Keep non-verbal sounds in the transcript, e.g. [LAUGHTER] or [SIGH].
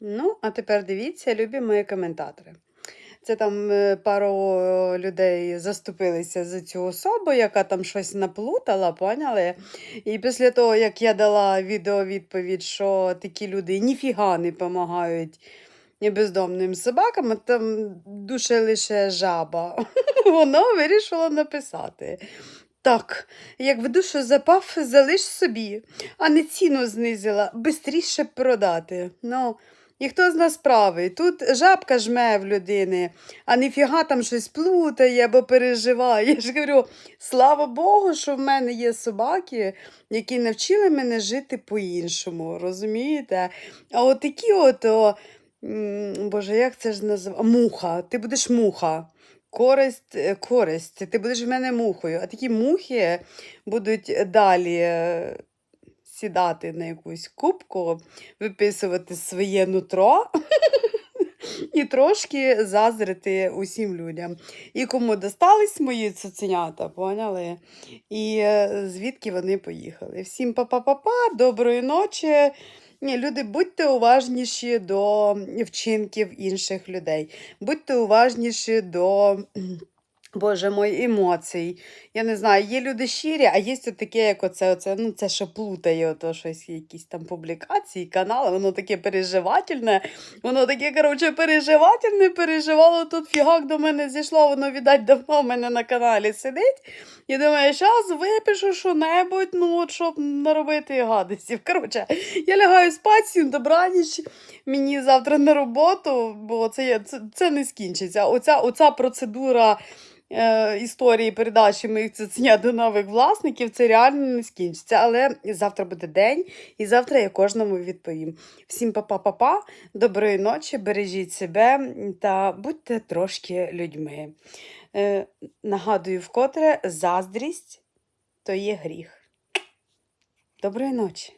Ну, а тепер дивіться, любі мої коментатори. Це там е, пару людей заступилися за цю особу, яка там щось наплутала, поняли? І після того, як я дала відеовідповідь, що такі люди ніфіга не допомагають бездомним собакам, а там душе лише жаба. [LAUGHS] Воно вирішило написати. Так, як в душу запав, залиш собі, а не ціну знизила, бистріше продати. Ну, і хто з нас правий? Тут жабка жме в людини, а ніфіга там щось плутає або переживає. Я ж говорю, слава Богу, що в мене є собаки, які навчили мене жити по-іншому, розумієте? А от такі от, о, Боже, як це ж називається? Муха, ти будеш муха. Користь, е, користь, ти будеш в мене мухою, а такі мухи будуть далі е, сідати на якусь кубку, виписувати своє нутро [LAUGHS] і трошки заздрити усім людям. І кому достались мої цуценята, поняли? І е, звідки вони поїхали. Всім па-па-па-па, доброї ночі. Ні, люди, будьте уважніші до вчинків інших людей. Будьте уважніші до. Боже мой, емоцій. Я не знаю, є люди щирі, а є таке, як оце, оце, ну це що плутає, ото щось, якісь там публікації, канали, воно таке переживательне, воно таке, коротше, переживательне, переживало тут фігак до мене зійшло, воно, віддать, давно в мене на каналі сидить. І думаю, зараз випишу що-небудь, ну, от, щоб наробити гадостів. Коротше, я лягаю спати, всім добраніч, мені завтра на роботу, бо це, це, це не скінчиться. Оця, оця процедура історії передачі моїх цуценят до нових власників, це реально не скінчиться. Але завтра буде день, і завтра я кожному відповім. Всім па-па-па-па, доброї ночі, бережіть себе та будьте трошки людьми. Е, нагадую вкотре, заздрість то є гріх. Доброї ночі.